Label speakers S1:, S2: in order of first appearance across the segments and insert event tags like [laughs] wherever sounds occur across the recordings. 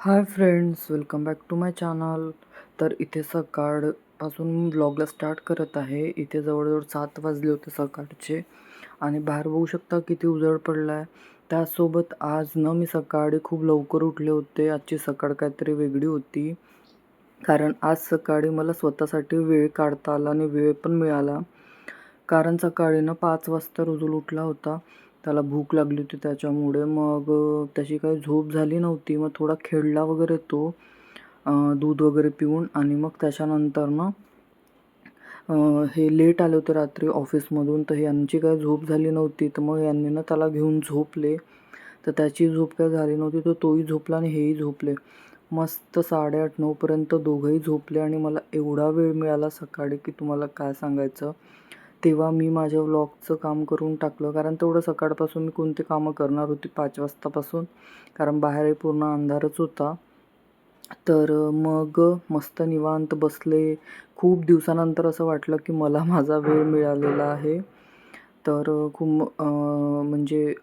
S1: Hi friends welcome back to my channel तर इथे सकाळपासून ब्लॉगला स्टार्ट करत आहे. इथे जवळजवळ सात वाजले होते सकाळचे. आणि बाहेर बघू शकता किती उजळ पडला आहे त्यासोबत आज न मी सकाळी खूप लवकर उठले होते. आजची सकाळ काहीतरी वेगळी होती. कारण आज सकाळी मला स्वतःसाठी वेळ काढता आला आणि वेळ पण मिळाला. कारण सकाळी ना पाच वाजता रुजूल उठला होता. त्याला भूक लागली होती त्याच्यामुळे. मग त्याची काही झोप झाली नव्हती. मग थोडा खेळला वगैरे तो दूध वगैरे पिऊन. आणि मग त्याच्यानंतर ना हे लेट आले होते रात्री ऑफिसमधून तर यांची काही झोप झाली नव्हती. तर मग यांनी ना त्याला घेऊन झोपले. तर त्याची झोप काय झाली नव्हती तर तोही झोपला आणि हेही झोपले. मस्त साडेआठ नऊपर्यंत दोघंही झोपले. आणि मला एवढा वेळ मिळाला सकाळी की तुम्हाला काय सांगायचं? तेव्हा मी माझ्या व्लॉगचं काम करून टाकलं. कारण तेवढं सकाळपासून मी कोणती कामं करणार होती पाच वाजतापासून. कारण बाहेरही पूर्ण अंधारच होता. तर मग मस्त निवांत बसले. खूप दिवसानंतर असं वाटलं की मला माझा वेळ मिळालेला आहे. तर खूप म्हणजे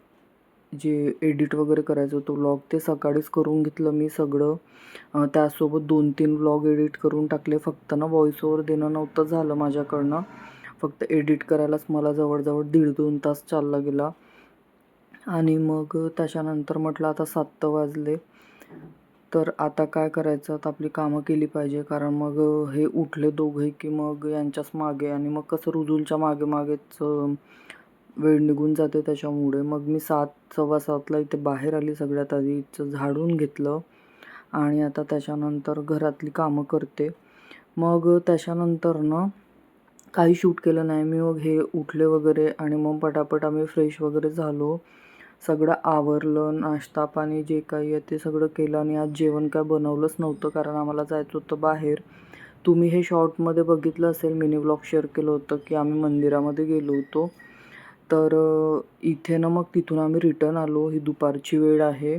S1: जे एडिट वगैरे करायचं होतं व्लॉग ते सकाळीच करून घेतलं मी सगळं. त्यासोबत दोन तीन व्लॉग एडिट करून टाकले. फक्त ना व्हॉइस ओवर देणं नव्हतं झालं माझ्याकडनं. फक्त एडिट करायलाच मला जवळजवळ दीड दोन तास चालला गेला. आणि मग त्याच्यानंतर म्हटलं आता सात वाजले. तर आता काय करायचं? आता आपली कामं केली पाहिजे. कारण मग हे उठले दोघे की मग यांच्याच मागे आणि मग कसं रुजूलच्या मागे मागेच वेळ निघून जाते त्याच्यामुळे. मग मी सात सव्वा सातला इथे बाहेर आली सगळ्यात आधीच झाडून घेतलं. आणि आता त्याच्यानंतर घरातली कामं करते. मग त्याच्यानंतर ना काही शूट केलं नाही. मी मग हे उठले वगैरे आणि मग पटापट आम्ही फ्रेश वगैरे झालो. सगळं आवरलं नाश्ता पाणी जे काही आहे ते सगळं केलं आणि आज जेवण काय बनवलंच नव्हतं कारण आम्हाला जायचं होतं बाहेर. तुम्ही हे शॉर्टमध्ये बघितलं असेल मिनी ब्लॉग शेअर केलं होतं की आम्ही मंदिरामध्ये गेलो होतो. तर इथे ना मग तिथून आम्ही रिटर्न आलो. ही दुपारची वेळ आहे.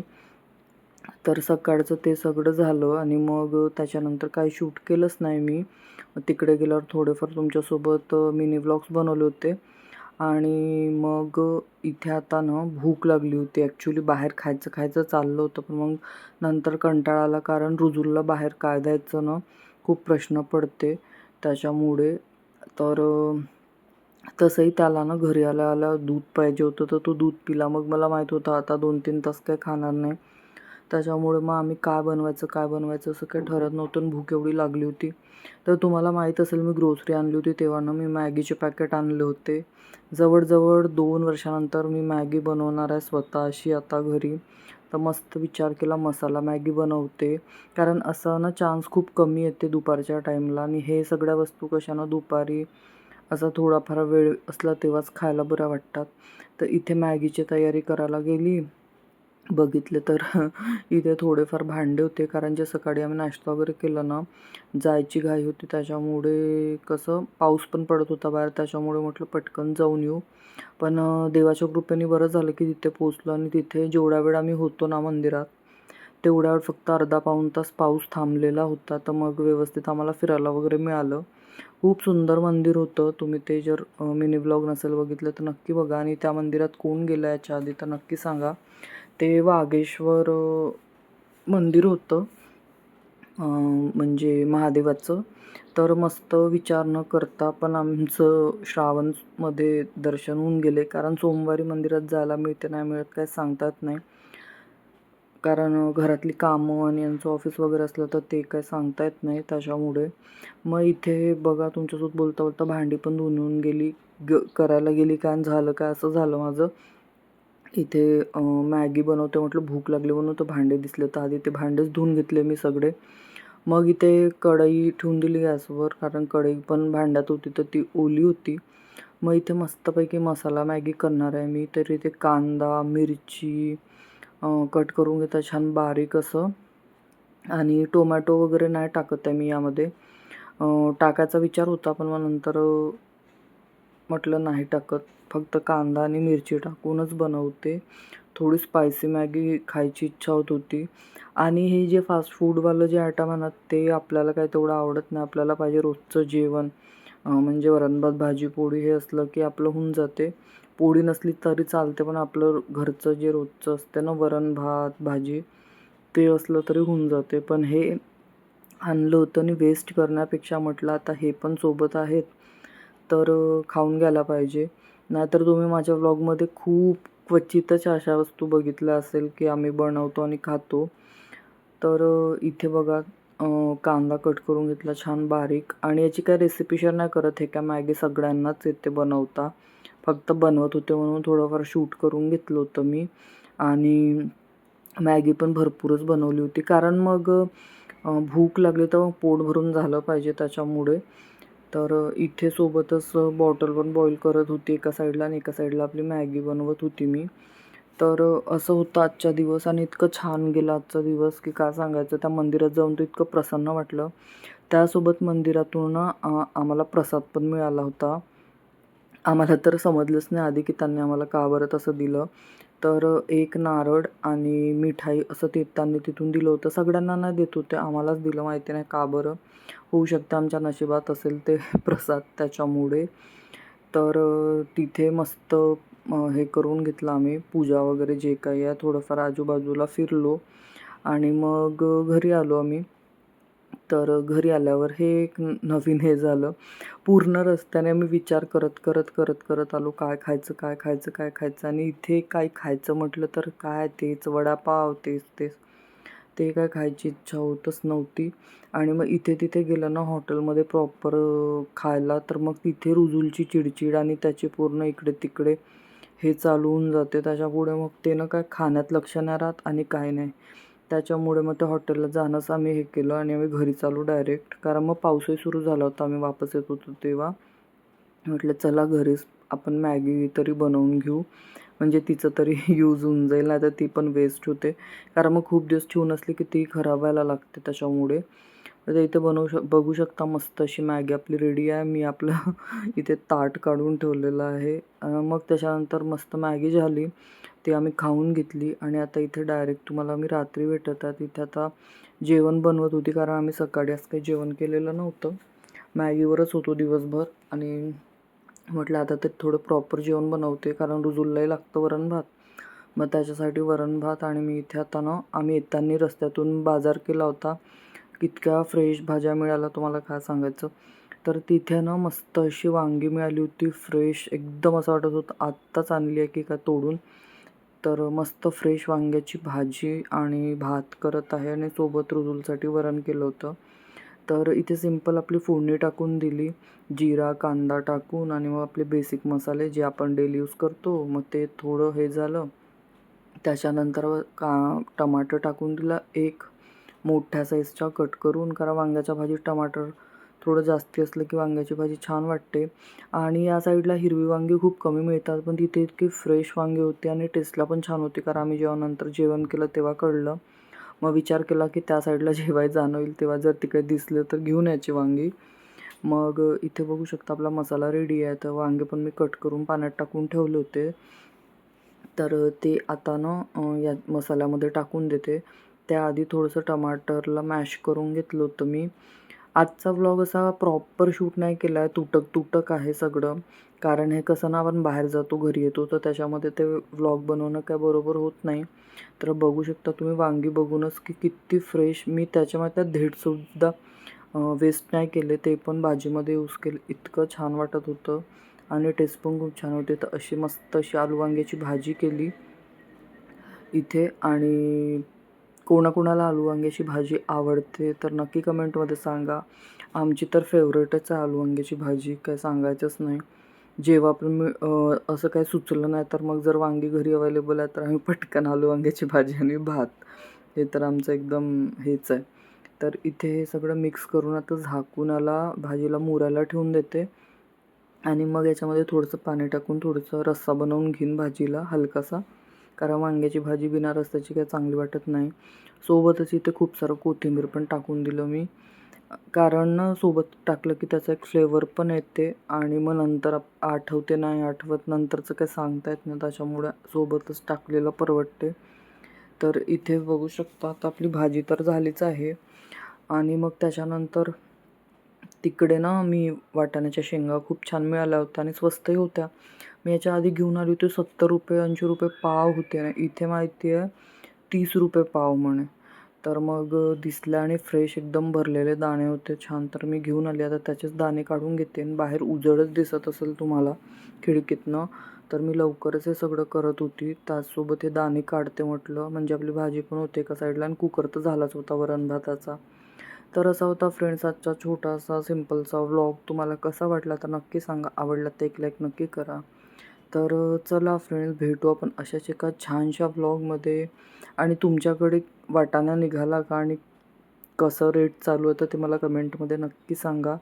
S1: तर सकाळचं ते सगळं झालं आणि मग त्याच्यानंतर काही शूट केलंच नाही मी. तिकडे गेल्यावर थोडेफार तुमच्यासोबत मिनी व्लॉग्स बनवले होते. आणि मग इथे आता ना भूक लागली होती. ॲक्च्युली बाहेर खायचं खायचं चाललं होतं. पण मग नंतर कंटाळा आला कारण रुजूलला बाहेर काय द्यायचं ना खूप प्रश्न पडते. त्याच्यामुळे तर तसंही त्याला ना घरी आल्या आल्या दूध पाहिजे होतं. तर तो दूध पिला. मग मला माहीत होतं आता दोन तीन तास काही खाणार नाही. त्याच्यामुळे मग आम्ही काय बनवायचं काय बनवायचं असं काही ठरत नव्हतं. आणि भूक एवढी लागली होती. तर तुम्हाला माहीत असेल मी ग्रोसरी आणली होती तेव्हा ना मी मॅगीचे पॅकेट आणले होते. जवळजवळ दोन वर्षानंतर मी मॅगी बनवणार आहे स्वतः अशी आता घरी. तर मस्त विचार केला मसाला मॅगी बनवते. कारण असं ना चान्स खूप कमी येते दुपारच्या टाईमला आणि हे सगळ्या वस्तू कशा ना दुपारी असा थोडाफार वेळ असला तेव्हाच खायला बऱ्या वाटतात. तर इथे मॅगीची तयारी करायला गेली. बघितले तर [laughs] इथे थोडेफार भांडे होते. कारण जे सकाळी आम्ही नाश्ता वगैरे केला ना जायची घाई होती. त्याच्यामुळे कसं पाऊस पण पडत होता बाहेर. त्याच्यामुळे म्हटलं पटकन जाऊन येऊ. पण देवाच्या कृपेने बरं झालं की तिथे पोचलो आणि तिथे जेवढा वेळ आम्ही होतो ना मंदिरात तेवढ्या वेळ फक्त अर्धा पाऊण तास पाऊस थांबलेला होता. तर मग व्यवस्थित आम्हाला फिरायला वगैरे मिळालं. खूप सुंदर मंदिर होतं. तुम्ही ते जर मिनी ब्लॉग नसेल बघितलं तर नक्की बघा. आणि त्या मंदिरात कोण गेलं याच्या आधी तर नक्की सांगा. ते वागेश्वर मंदिर होतं. म्हणजे महादेवाचं. तर मस्त विचार न करता पण आमचं श्रावणमध्ये दर्शन होऊन गेले. कारण सोमवारी मंदिरात जायला मिळते नाही मिळत काय सांगता येत नाही. कारण घरातली कामं आणि यांचं ऑफिस वगैरे असलं तर ते काय सांगता येत नाही त्याच्यामुळे. मग इथे बघा तुमच्यासोबत बोलता बोलता भांडी पण धुवून गेली ग करायला गेली काय झालं काय असं झालं माझं. इथे मॅगी बनवते म्हटलं भूक लागली म्हणून तर भांडे दिसले तर आधी ते भांडेच धुवून घेतले मी सगळे. मग इथे कढई ठेवून दिली गॅसवर कारण कढई पण भांड्यात होती तर ती ओली होती. मग इथे मस्तपैकी मसाला मॅगी करणार आहे मी. तर इथे कांदा मिरची कट करून घेता छान बारीक असं. आणि टोमॅटो वगैरे नाही टाकत आहे मी यामध्ये. टाकायचा विचार होता पण मग नंतर म्हटलं नाही टाकत. फक्त कांदा आणि मिरची टाकूनच बनवते. थोडी स्पायसी मॅगी खायची इच्छा होत होती. आणि हे जे फास्ट फूडवालं जे आयटम आहे ना ते आपल्याला काय तेवढं आवडत नाही. आपल्याला पाहिजे रोजचं जेवण. म्हणजे वरण भात भाजी पोळी हे असलं की आपलं होऊन जाते. पोळी नसली तरी चालते पण आपलं घरचं जे रोजचं असते ना वरण भात भाजी ते असलं तरी होऊन जाते. पण हे आणलं होतं आणि वेस्ट करण्यापेक्षा म्हटलं आता हे पण सोबत आहेत. तर खाऊन घ्यायला पाहिजे. नाहीतर तुम्ही माझ्या व्लॉगमध्ये खूप क्वचितच अशा वस्तू बघितल्या असेल की आम्ही बनवतो आणि खातो. तर इथे बघा कांदा कट करून घेतला छान बारीक. आणि याची काय रेसिपी शेअर नाही करत हे काय मॅगी सगळ्यांनाच येते बनवता. फक्त बनवत होते म्हणून थोडंफार शूट करून घेतलं होतं मी. आणि मॅगी पण भरपूरच बनवली होती. कारण मग भूक लागली तर मग पोट भरून झालं पाहिजे त्याच्यामुळे. तर इथे सोबतच बॉटल पण बॉईल करत होती एका साईडला आणि एका साईडला आपली मॅगी बनवत होती मी. तर असं होतं आजचा दिवस आणि इतकं छान गेला आजचा दिवस की काय सांगायचं त्या मंदिरात जाऊन तर इतकं प्रसन्न वाटलं. त्यासोबत मंदिरातून ना आम्हाला प्रसाद पण मिळाला होता. आम्हाला तर समजलंच नाही आधी की त्यांनी आम्हाला का बरं तसं दिलं. तर एक नारळ आणि मिठाई असं ते त्यांनी तिथून दिलं होतं. सगळ्यांना नाही देत होते आम्हालाच दिलं. माहिती नाही का बरं. होऊ शकतं आमच्या नशिबात असेल ते [laughs] प्रसाद त्याच्यामुळे. तर तिथे मस्त हे करून घेतलं आम्ही. पूजा वगैरे जे काही आहे थोडंफार आजूबाजूला फिरलो आणि मग घरी आलो आम्ही. तर घरी आल्यावर हे एक नवीन हे झालं. पूर्ण रस्त्याने आम्ही विचार करत करत करत करत आलो. काय खायचं काय खायचं काय खायचं आणि इथे काय खायचं म्हटलं तर काय तेच वडापाव तेच तेच. ते काय खायची इच्छा होतच नव्हती. आणि मग इथे तिथे गेलं ना हॉटेलमध्ये प्रॉपर खायला तर मग तिथे रुजुलची चिडचिड आणि त्याचे पूर्ण इकडे तिकडे हे चालू होऊन जाते. त्याच्यापुढे मग ते ना काय खाण्यात लक्ष नाही राहत आणि काय नाही. त्याच्यामुळे मग त्या हॉटेलला जाणंच आम्ही हे केलं आणि आम्ही घरी चालू डायरेक्ट कारण मग पावसही सुरू झाला होता. आम्ही वापस येत होतो तेव्हा. म्हटलं चला घरीच आपण मॅगी तरी बनवून घेऊ. म्हणजे तिचं तरी [laughs] यूज होऊन जाईल नाही तर ती पण वेस्ट होते. कारण मग खूप दिवस ठेवून असली की ती खराब व्हायला लागते त्याच्यामुळे. तर इथे बनवू शक बघू शकता मस्त अशी मॅगी आपली रेडी आहे. मी आपलं [laughs] इथे ताट काढून ठेवलेलं आहे. मग त्याच्यानंतर मस्त मॅगी झाली. ती आम्ही खाऊन घेतली आणि आता इथे डायरेक्ट तुम्हाला मी रात्री भेटत आहे. तिथे आता जेवण बनवत होती कारण आम्ही सकाळी असं काही जेवण केलेलं नव्हतं. मॅगीवरच होतो दिवसभर आणि म्हटलं आता ते थोडं प्रॉपर जेवण बनवते कारण रुजुललाही लागतं वरण भात. मग त्याच्यासाठी वरण भात आणि मी इथे आता ना आम्ही येताना रस्त्यातून बाजार केला होता. इतक्या फ्रेश भाज्या मिळाल्या तुम्हाला काय सांगायचं? तर तिथे ना मस्त अशी वांगी मिळाली होती फ्रेश एकदम असं वाटत होतं आत्ताच आणली आहे की काय तोडून. तर मस्त फ्रेश वांग्याची भाजी आणि भात करत आहे आणि सोबत रुजुलसाठी वरण केलं होतं. तर इथे सिंपल आपली फोडणी टाकून दिली जिरा कांदा टाकून आणि मग आपले बेसिक मसाले जे आपण डेली यूज करतो मग ते थोडं हे झालं. त्याच्यानंतर का टमाटर टाकून दिला एक मोठ्या साईजचा कट करून कारण वांग्याच्या भाजीत टमाटर थोडं जास्ती असलं की वांग्याची भाजी छान वाटते. आणि या साईडला हिरवी वांगी खूप कमी मिळतात पण तिथे इतकी फ्रेश वांगी होती आणि टेस्टला पण छान होती कारण आम्ही जेव्हा नंतर जेवण केलं तेव्हा कळलं. मग विचार केला की त्या साईडला जेव्हा जाणं होईल तेव्हा जर तिकडे दिसलं तर घेऊन यायची वांगी. मग इथे बघू शकता आपला मसाला रेडी आहे. तर वांगे पण मी कट करून पाण्यात टाकून ठेवले होते. तर ते आता ना या मसाल्यामध्ये टाकून देते. त्याआधी थोडंसं टमाटरला मॅश करून घेतलं होतं मी. आजचा व्लॉग असा प्रॉपर शूट नाही केला आहे. तुटक तुटक आहे सगळं. कारण हे कसं ना आपण बाहेर जातो घरी येतो तर त्याच्यामध्ये ते व्लॉग बनवणं काय बरोबर होत नाही. तर बघू शकता तुम्ही वांगी बघूनच की किती फ्रेश मी त्याच्यामध्ये त्या धेडसुद्धा वेस्ट नाही केले. ते पण भाजीमध्ये यूज केले. इतकं छान वाटत होतं. आणि टेस्ट पण खूप छान होते. तर अशी मस्त अशी आलू वांग्याची भाजी केली. इथे आणि कोणाकोणाला आलू वांग्याची भाजी आवडते तर नक्की कमेंटमध्ये सांगा. आमची तर फेवरेटच आहे आलू वांग्याची भाजी काय सांगायचंच नाही. जेव्हा पण मी असं काही सुचलं नाही तर मग जर वांगी घरी अवेलेबल आहे तर आम्ही पटकन आलू वांग्याची भाजी आणि भात. हे तर आमचं एकदम हेच आहे. तर इथे हे सगळं मिक्स करून आता झाकून आला भाजीला मुरायला ठेवून देते. आणि मग याच्यामध्ये थोडंसं पाणी टाकून थोडंसं रस्सा बनवून घेईन भाजीला हलकासा. कारण वांग्याची भाजी बिना रस्त्याची काही चांगली वाटत नाही. सोबतच इथे खूप सारं कोथिंबीर पण टाकून दिलं मी. कारण ना सोबत टाकलं की त्याचा एक फ्लेवर पण येते आणि मग नंतर आप- आठवते नाही आठवत नंतरचं काही सांगता येत नाही. त्याच्यामुळे सोबतच टाकलेलं परवडते. तर इथे बघू शकता आता आपली भाजी तर झालीच आहे. आणि मग त्याच्यानंतर तिकडे ना मी वाटाण्याच्या शेंगा खूप छान मिळाल्या होत्या आणि स्वस्तही होत्या. मी याच्या आधी घेऊन आली होती सत्तर रुपये ऐंशी रुपये पाव होते ना इथे माहिती आहे तीस रुपये पाव म्हणे. तर मग दिसलं आणि फ्रेश एकदम भरलेले दाणे होते छान. तर मी घेऊन आले. आता त्याचेच दाणे काढून घेते आणि बाहेर उजळच दिसत असेल तुम्हाला खिडकीतनं. तर मी लवकरच हे सगळं करत होती. त्याचसोबत हे दाणे काढते म्हटलं. म्हणजे आपली भाजी पण होते एका साईडला आणि कुकर तर झालाच होता वरण भाताचा. तर असा होता फ्रेंड्स आजचा छोटासा सिम्पलचा व्लॉग तुम्हाला कसा वाटला तर नक्की सांगा. आवडला तर एक लाईक नक्की करा. तर चला फ्रेंड्स भेटू आपण अशाच एका छानशा ब्लॉगमध्ये आणि तुमच्याकडे वाटाणा निघाला का आणि कसं रेट चालू आहे तर ते मला कमेंटमध्ये नक्की सांगा.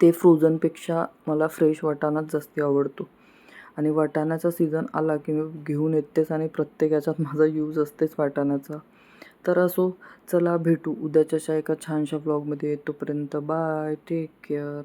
S1: ते फ्रोझनपेक्षा मला फ्रेश वाटाणाच जास्त आवडतो. आणि वाटाण्याचा सीझन आला की मी घेऊन येतेच आणि प्रत्येक याच्यात माझा यूज असतेच वाटाण्याचा. तर असो चला भेटू उद्याच्या एका छानशा ब्लॉगमध्ये तोपर्यंत बाय टेक केअर